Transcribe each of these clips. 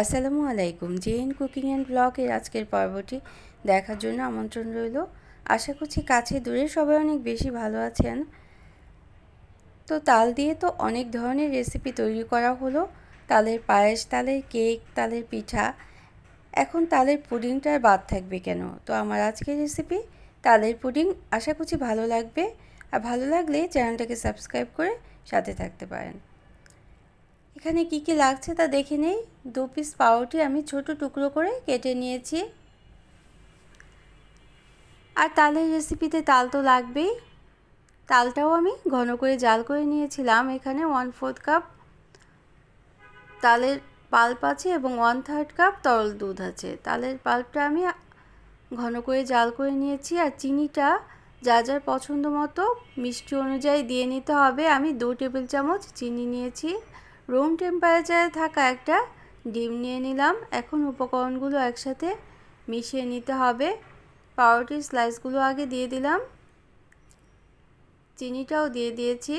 আসসালামু আলাইকুম। JN cooking and ব্লগের আজকের পর্বটি দেখার জন্য আমন্ত্রণ রইল। আশা করছি কাছে দূরে সবাই অনেক বেশি ভালো আছেন। তো তাল দিয়ে তো অনেক ধরনের রেসিপি তৈরি করা হলো। তালের পায়েস, তালের কেক তালের পিঠা। এখন তালের পুডিংটা আর বাদ থাকবে কেন? তো আমার আজকের রেসিপি তালের পুডিং আশা করছি ভালো লাগবে। আর ভালো লাগলে চ্যানেলটাকে সাবস্ক্রাইব করে সাথে থাকতে পারেন। এখানে কি কি লাগছে তা দেখে নেই। দু পিস পাউরুটি আমি ছোট টুকরো করে কেটে নিয়েছি। আর তালের রেসিপিতে তাল তো লাগবেই। তালটাও আমি ঘন করে জাল করে নিয়েছিলাম। এখানে ওয়ান ফোর্থ কাপ তালের পাল্প আছে এবং ওয়ান থার্ড কাপ তরল দুধ আছে। তালের পাল্পটা আমি ঘন করে জাল করে নিয়েছি। আর চিনিটা যা যার পছন্দ মতো মিষ্টি অনুযায়ী দিয়ে নিতে হবে। আমি দু টেবিল চামচ চিনি নিয়েছি। রুম টেম্পারেচারে থাকা একটা ডিম নিয়ে নিলাম। এখন উপকরণগুলো একসাথে মিশিয়ে নিতে হবে। পাউরুটির স্লাইসগুলো আগে দিয়ে দিলাম। চিনিটাও দিয়ে দিয়েছি।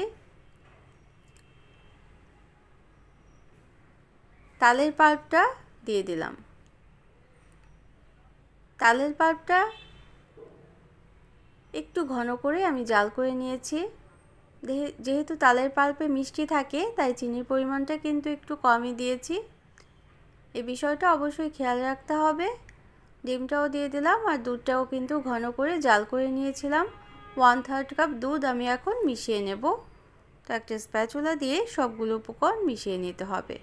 তালের পাল্পটা দিয়ে দিলাম। তালের পাল্পটা একটু ঘন করে আমি জাল করে নিয়েছি। যেহেতু তালের পাল্পে মিষ্টি থাকে, তাই চিনির পরিমাণটা কিন্তু একটু কমই দিয়েছি। এই বিষয়টা অবশ্যই খেয়াল রাখতে হবে। ডিমটাও দিয়ে দিলাম আর দুধটাও কিন্তু ঘন করে জাল করে নিয়েছিলাম। ওয়ান থার্ড কাপ দুধ আমি এখন মিশিয়ে নেব। তো একটা স্প্যাচুলা দিয়ে সবগুলো উপকরণ মিশিয়ে নিতে হবে।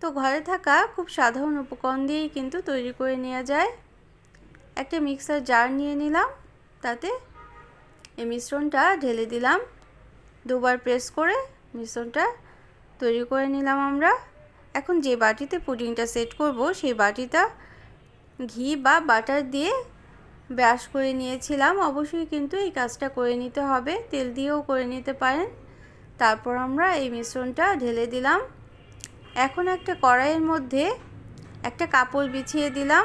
তো ঘরে থাকা খুব সাধারণ উপকরণ দিয়েই কিন্তু তৈরি করে নেওয়া যায়। একটা মিক্সার জার নিয়ে নিলাম, তাতে এই মিশ্রণটা ঢেলে দিলাম। দুবার প্রেস করে মিশ্রণটা তৈরি করে নিলাম আমরা। এখন যে বাটিতে পুডিংটা সেট করব, সেই বাটিটা ঘি বা বাটার দিয়ে ব্রাশ করে নিয়েছিলাম। অবশ্যই কিন্তু এই কাজটা করে নিতে হবে। তেল দিয়েও করে নিতে পারেন। তারপর আমরা এই মিশ্রণটা ঢেলে দিলাম। এখন একটা কড়াইয়ের মধ্যে একটা কাপড় বিছিয়ে দিলাম।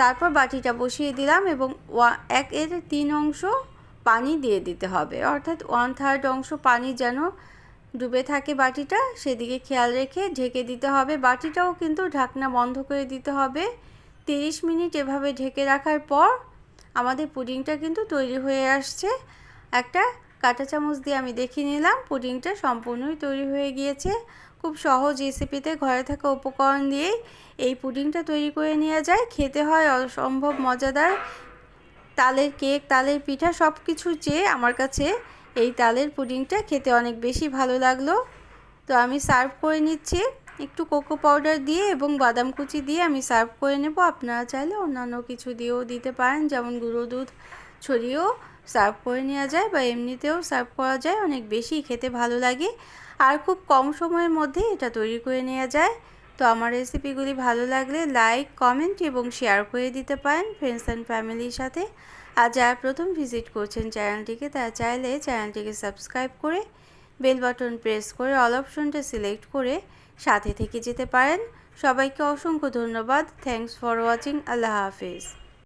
তারপর বাটিটা বসিয়ে দিলাম এবং এক এর তিন অংশ পানি দিয়ে দিতে হবে। অর্থাৎ ওয়ান থার্ড অংশ পানি যেন ডুবে থাকে বাটিটা, সেদিকে খেয়াল রেখে ঢেকে দিতে হবে। বাটিটাও কিন্তু ঢাকনা বন্ধ করে দিতে হবে। তিরিশ মিনিট এভাবে ঢেকে রাখার পর আমাদের পুডিংটা কিন্তু তৈরি হয়ে আসছে। একটা কাঁটা চামচ দিয়ে আমি দেখিয়ে নিলাম, পুডিংটা সম্পূর্ণই তৈরি হয়ে গিয়েছে। খুব সহজ রেসিপিতে ঘরে থাকা উপকরণ দিয়েই এই পুডিংটা তৈরি করে নেওয়া যায়। খেতে হয় অসম্ভব মজাদার। তালের কেক তালের পিঠা সব কিছু চেয়ে আমার কাছে এই তালের পুডিংটা খেতে অনেক বেশি ভালো লাগল। তো আমি সার্ভ করে নিচ্ছি। একটু কোকো পাউডার দিয়ে এবং বাদাম কুচি দিয়ে আমি সার্ভ করে নেব। আপনারা চাইলে অন্যান্য কিছু দিয়েও দিতে পারেন। যেমন গুঁড়ো দুধ ছড়িয়েও সার্ভ করে নেওয়া যায় বা এমনিতেও সার্ভ করা যায়। অনেক বেশি খেতে ভালো লাগে। আর খুব কম সময়ের মধ্যে এটা তৈরি করে নেওয়া যায়। তো আমার রেসিপিগুলি ভালো লাগলে লাইক, কমেন্ট এবং শেয়ার করে দিতে পারেন ফ্রেন্ডস অ্যান্ড ফ্যামিলির সাথে। আর যারা প্রথম ভিজিট করছেন চ্যানেলটিকে, তারা চাইলে চ্যানেলটিকে সাবস্ক্রাইব করে বেল বাটন প্রেস করে অল অপশনটা সিলেক্ট করে সাথে থেকে যেতে পারেন। সবাইকে অসংখ্য ধন্যবাদ। থ্যাংকস ফর ওয়াচিং আল্লাহ হাফিজ।